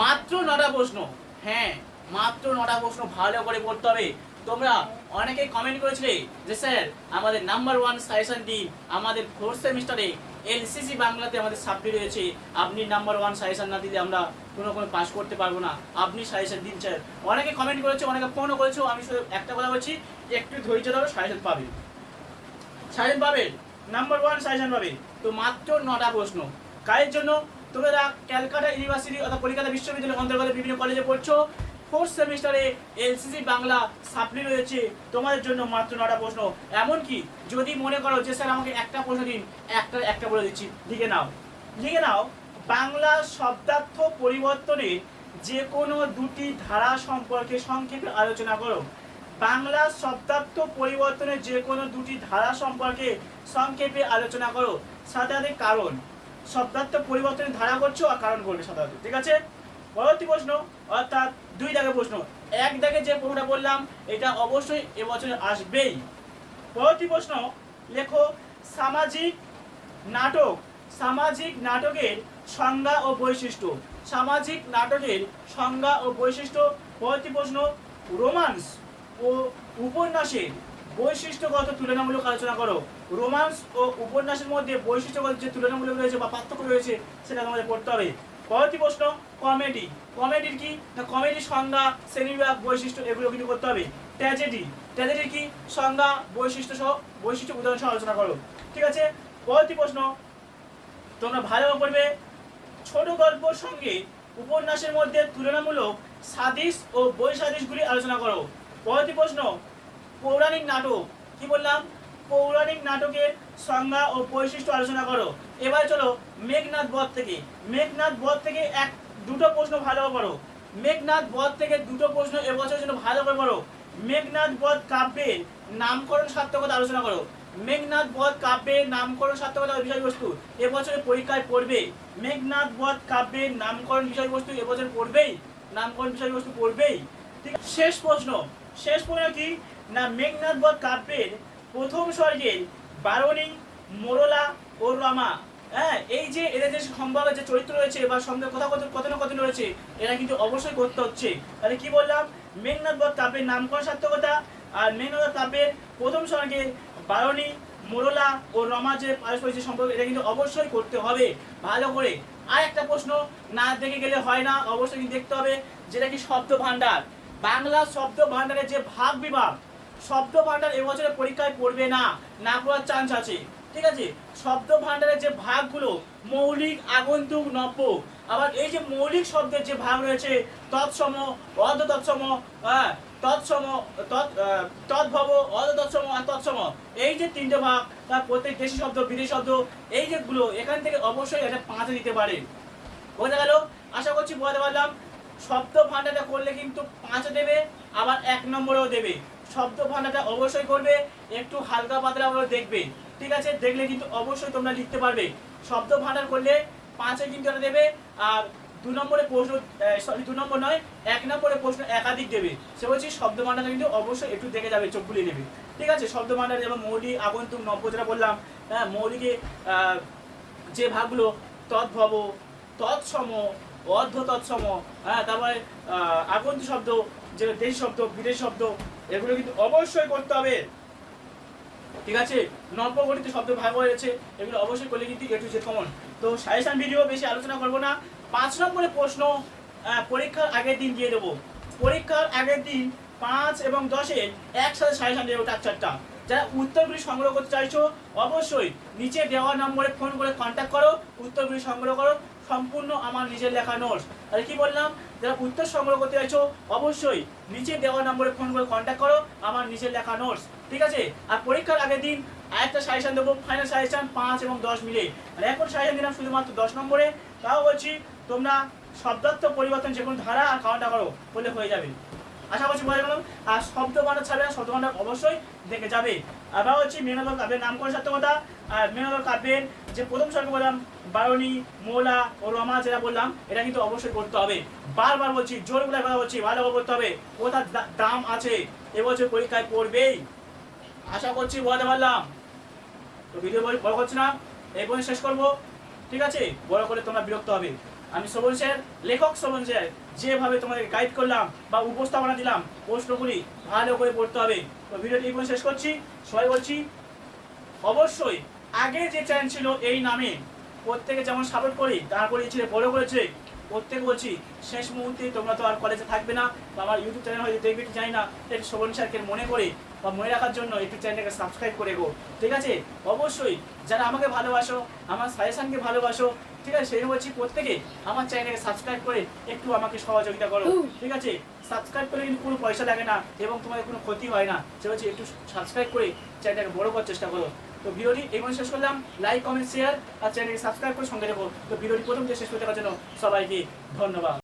মাত্র নটা প্রশ্ন। হ্যাঁ মাত্র নটা প্রশ্ন ভালো করে পড়তে হবে। তোমরা অনেকেই কমেন্ট করেছিলে যে, স্যার, আমাদের নাম্বার ওয়ান সাজেশন দিন আমাদের ফোর্থ সেমিস্টারে এলসিসি বাংলাতে আমাদের সাপ্লি রয়েছে। আপনি নাম্বার ওয়ান সাজেশন না দিলে আমরা কোনো কোনো পাস করতে পারব না। আপনি সাজেশন দিন, স্যার। অনেকে কমেন্ট করেছে, অনেকে ফোনও করেছ। আমি শুধু একটা কথা বলছি যে, একটু ধৈর্য ধরো সাজেশন পাবে। সাজেশন পাবে নাম্বার ওয়ান সাজেশন পাবে। তো মাত্র নটা প্রশ্ন। কাজের জন্য? তোমরা ক্যালকাটা ইউনিভার্সিটি অথবা কলকাতা বিশ্ববিদ্যালয়ের অন্তর্গত বিভিন্ন কলেজে পড়ছো। ফোর্থ সেমিস্টারে এলসিসি বাংলা সাপ্লি রয়েছে। তোমাদের জন্য মাত্র নটা প্রশ্ন। এমনকি যদি মনে করো যে স্যার আমাকে একটা প্রশ্ন দিন একটা একটা বলে দিচ্ছি। লিখে নাও। লিখে নাও। বাংলা শব্দার্থ পরিবর্তনের যে কোনো দুটি ধারা সম্পর্কে সংক্ষেপে আলোচনা করো। বাংলা শব্দার্থ পরিবর্তনের যে কোনো দুটি ধারা সম্পর্কে সংক্ষেপে আলোচনা করো। সাধারণত কারণ। শব্দার্থ পরিবর্তনের ধারা করছ আর কারণ করবে সাধারণত, ঠিক আছে? পরবর্তী প্রশ্ন, অর্থাৎ দুই দাগের প্রশ্ন। এক দাগে যে প্রশ্নটা বললাম, এটা অবশ্যই এবছরে আসবেই। পরবর্তী প্রশ্ন, লেখো, সামাজিক নাটক, সামাজিক নাটকের সংজ্ঞা ও বৈশিষ্ট্য। সামাজিক নাটকের সংজ্ঞা ও বৈশিষ্ট্য। পরবর্তী প্রশ্ন, রোমান্স ও উপন্যাসের বৈশিষ্ট্যগত তুলনামূলক আলোচনা করো। রোমান্স ও উপন্যাসের মধ্যে বৈশিষ্ট্যগত যে তুলনামূলক রয়েছে বা পার্থক্য রয়েছে, সেটা তোমাদের পড়তে হবে। পরবর্তী প্রশ্ন, কমেডি। কমেডির কি না কমেডির সংজ্ঞা, শ্রেণীবিভাগ, বৈশিষ্ট্য, এগুলো কিন্তু করতে হবে। ট্র্যাজেডি। ট্র্যাজেডির কি, সংজ্ঞা, বৈশিষ্ট্য সহ বৈশিষ্ট্য উদাহরণ সহ আলোচনা করো। ঠিক আছে? পরবর্তী প্রশ্ন, তোমরা ভালো পড়বে। ছোট গল্পর সঙ্গে উপন্যাসের মধ্যে তুলনামূলক সাদিস ও বৈসাদিসগুলি আলোচনা করো। পরবর্তী প্রশ্ন পৌরাণিক নাটক। কি বললাম? পৌরাণিক নাটকের সংজ্ঞা ও বৈশিষ্ট্য আলোচনা করো। এবার চলো মেঘনাথ বধ থেকে। মেঘনাথ বধ থেকে এক, দুটো প্রশ্ন ভালো করে মেঘনাথ বধ থেকে দুটো প্রশ্ন এবছরের জন্য ভালো করে পড়ো মেঘনাথ বধ কাব্যের নামকরণ সার্থকতা আলোচনা করো। মেঘনাথ বধ কাব্যের নামকরণ সার্থকতা বিষয়বস্তু এবছরে পরীক্ষায় পড়বে। মেঘনাথ বধ কাব্যের নামকরণ বিষয়বস্তু এবছর পড়বেই? নামকরণ বিষয়বস্তু পড়বেই? ঠিক, শেষ প্রশ্ন। শেষ প্রশ্ন কি? না মেঘনাথ বধ কাব্যের প্রথম স্বর্গের বারণী মোরলা ও রমা। হ্যাঁ এই যে এদের যে সম্ভাবের যে চরিত্র রয়েছে বা সঙ্গে কথা কথন কথন কথন রয়েছে, এরা কিন্তু অবশ্যই করতে হচ্ছে। তাহলে কি বললাম? মেঘনাথ বধ কাব্যের নামকরণ সার্থকতা আর মেঘনাথ কাব্যের প্রথম স্বর্গের বারণী মোরলা ও রমা যে পারস্পরিক যে সম্পর্ক, এটা কিন্তু অবশ্যই করতে হবে। ভালো করে আর একটা প্রশ্ন না দেখে গেলে হয় না, অবশ্যই দেখতে হবে, যেটা কি শব্দ ভাণ্ডার বাংলা শব্দ ভাণ্ডারের যে ভাগ বিভাগ শব্দ ভাণ্ডার এবছরের পরীক্ষায় পড়বে না না পড়ার চান্স আছে। ঠিক আছে? শব্দ ভাণ্ডারের যে ভাগগুলো মৌলিক আগন্তুক নব্য। আবার এই যে মৌলিক শব্দের যে ভাগ রয়েছে তৎসম অর্ধ তৎসম হ্যাঁ তৎসম তৎ আহ, তদ্ভব অর্ধ তৎসম আর তৎসম এই যে তিনটে ভাগ তার প্রত্যেক দেশি শব্দ বিদেশি শব্দ এই যেগুলো এখান থেকে অবশ্যই এটা পাঁচে দিতে পারে। বোঝা গেল? আশা করছি বোঝাতে পারলাম। শব্দ ভাণ্ডারটা করলে কিন্তু পাঁচে দেবে আবার এক নম্বরেও দেবে। শব্দ ভাণ্ডারটা অবশ্যই করবে, একটু হালকা পাতলা করে দেখবে, ঠিক আছে? দেখলে কিন্তু অবশ্যই তোমরা লিখতে পারবে। শব্দ ভাণ্ডার করলে পাঁচে কিন্তু এটা দেবে, আর দু নম্বরে প্রশ্ন সরি দু নম্বর নয়, এক নম্বরে প্রশ্ন একাধিক দেবে। সে বলছি শব্দ ভাণ্ডারটা কিন্তু অবশ্যই একটু দেখে যাবে, চোখ বুলিয়ে নেবে, ঠিক আছে? শব্দ ভাণ্ডার যেমন মৌলিক, আগন্তুক, নব্য বললাম হ্যাঁ মৌলিকে যে ভাগগুলো তদ্ভব, তৎসম অর্ধ হ্যাঁ তারপরে আগন্ত শব্দ, যে দেশি শব্দ, বিদেশি শব্দ, এগুলো কিন্তু অবশ্যই করতে হবে। ঠিক আছে? নব্যগঠিত শব্দ ভাগ হয়েছে এগুলো অবশ্যই করলে কিন্তু এটু যে কমন তো সাজেশন ভিডিও বেশি আলোচনা করব না। পাঁচ নম্বরের প্রশ্ন পরীক্ষার আগের দিন দিয়ে দেবো। পরীক্ষার আগের দিন পাঁচ এবং দশে একসাথে সাজেশন দেবো চার চারটা। যারা উত্তরগুলি সংগ্রহ করতে চাইছো, অবশ্যই নিচে দেওয়া নম্বরে ফোন করে কন্ট্যাক্ট করো, উত্তরগুলি সংগ্রহ করো। সম্পূর্ণ আমার নিজের লেখা নোটস তাহলে কি বললাম? যারা উত্তর সংগ্রহ করতে চাইছো, অবশ্যই নিচে দেওয়া নম্বরে ফোন করে কন্ট্যাক্ট করো, আমার নিজের লেখা নোটস ঠিক আছে? আর পরীক্ষার আগের দিন আরেকটা সাজেশন দেবো ফাইনাল সাজেশন পাঁচ এবং দশ মিলে। আর এখন সাজেশন দিলাম শুধুমাত্র দশ নম্বরে। তাও বলছি, তোমরা শব্দার্থ পরিবর্তন যে কোনো ধারা আর কাউন্টা করো বলে হয়ে যাবে। আশা করছি বোঝা গেলাম? আর শব্দ ভাণ্ডার ছাড়বে না শব্দ ভাণ্ডার অবশ্যই দেখে যাবে। আবার হচ্ছে মেনদল কাব্যের নাম করে সার্থকতা আর মেনদল কাব্যের যে প্রথম সর্গ বললাম বারণী মোলা ও রমা যেটা বললাম, এটা কিন্তু অবশ্যই করতে হবে। বারবার বলছি জোরগুলা কথা বলছি, ভালো করে করতে হবে। ওটার দা- দাম আছে? এবছর পরীক্ষায় পড়বেই। আশা করছি বলতে পারলাম। তো ভিডিও বড় করছি না। এই পর্যন্ত শেষ করব। ঠিক আছে? বড় করে তোমরা বিরক্ত হবে। আমি শোভন স্যার, লেখক শোভন স্যার, যেভাবে তোমাদের গাইড করলাম বা উপস্থাপনা দিলাম, প্রশ্নগুলি ভালো করে পড়তে হবে। তো ভিডিওটি এই শেষ করছি। সবাই বলছি, অবশ্যই আগে যে চ্যানেল ছিল এই নামে প্রত্যেকে যেমন সাপোর্ট করি তারপরে ছেলে বড় করেছে। প্রত্যেকে বলছি শেষ মুহূর্তে তোমরা তো আর কলেজে থাকবে না বা আমার ইউটিউব চ্যানেল হয়তো দেখবে কি জানি না। একটু শোভন স্যারকে মনে করে বা মনে রাখার জন্য একটু চ্যানেলটাকে সাবস্ক্রাইব করে গো। ঠিক আছে? অবশ্যই যারা আমাকে ভালোবাসো আমার সাজেশনকে ভালোবাসো ঠিক আছে সেই বলছি প্রত্যেকে আমার চ্যানেলকে সাবস্ক্রাইব করে একটু আমাকে সহযোগিতা করো। ঠিক আছে? সাবস্ক্রাইব করে কিন্তু কোনো পয়সা লাগে না এবং তোমাদের কোনো ক্ষতি হয় না। সে বলছি একটু সাবস্ক্রাইব করে চ্যানেলটাকে বড় করার চেষ্টা করো। তো ভিডিওটি এইভাবে শেষ করলাম। লাইক কমেন্ট শেয়ার আর চ্যানেলটি সাবস্ক্রাইব করে সঙ্গে দেবো তো ভিডিওটি প্রথম থেকে শেষ করতে পারার জন্য সবাইকে ধন্যবাদ।